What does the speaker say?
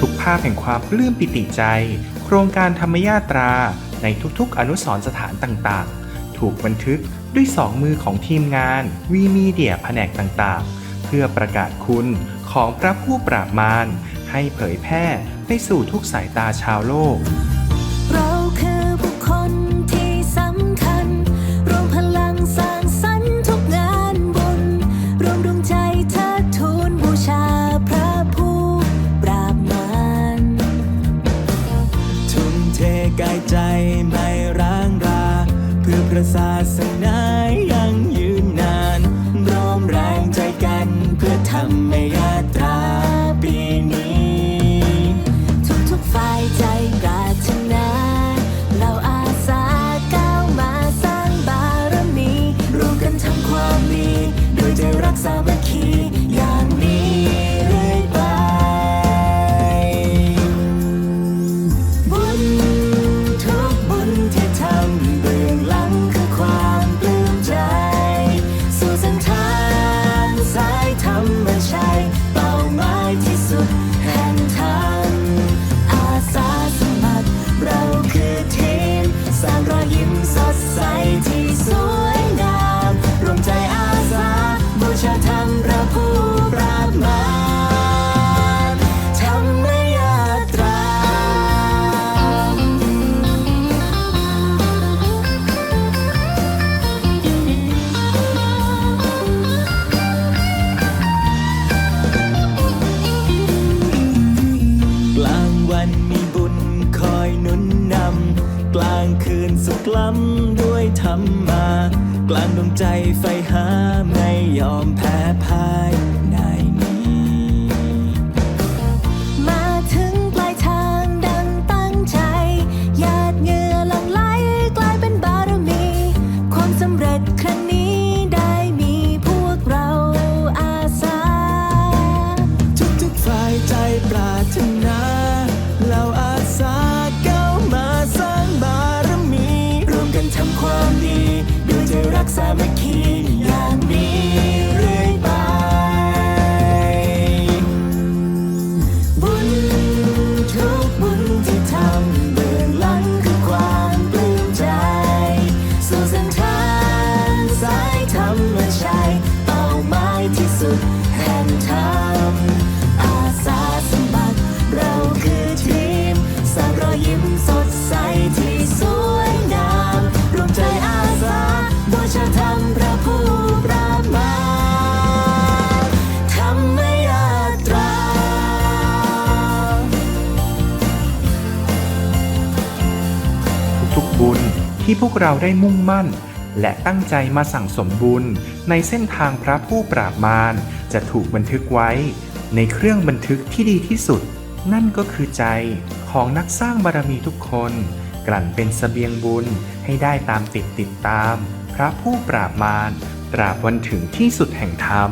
ทุกภาพแห่งความปลื้มปิติใจ โครงการธรรมยาตราในทุกๆ อนุสรสถานต่างๆ ถูกบันทึกด้วยสองมือของทีมงานวีมีเดียแผนกต่างๆ เพื่อประกาศคุณของพระผู้ปราบมารให้เผยแพร่ไปสู่ทุกสายตาชาวโลก พระศาสนา สร้างรอยยิ้ม กลางคืนสุขล้ำด้วยธรรมากลางดวงใจไฟหาไม่ยอมแพ้พ่ายนาย สามัคคีอย่างนี้เรื่อยไป บุญทุกบุญที่ทำเบื้องหลังคือความปลื้มใจ สู่เส้นทางสายธรรมชัยเป้าหมายที่สุดแห่งทาง ระผู้ปรามาธรรมยาตรา ทุกๆบุญที่พวกเราได้มุ่งมั่น และตั้งใจมาสั่งสมบุญในเส้นทางพระผู้ปราบมารจะถูกบันทึกไว้ ในเครื่องบันทึกที่ดีที่สุด นั่นก็คือใจของนักสร้างบารมีทุกคน กลั่นเป็นสเสบียงบุญให้ได้ตามติดติดตาม ระผู้ปราบมารตราบวันถึงที่สุดแห่งธรรม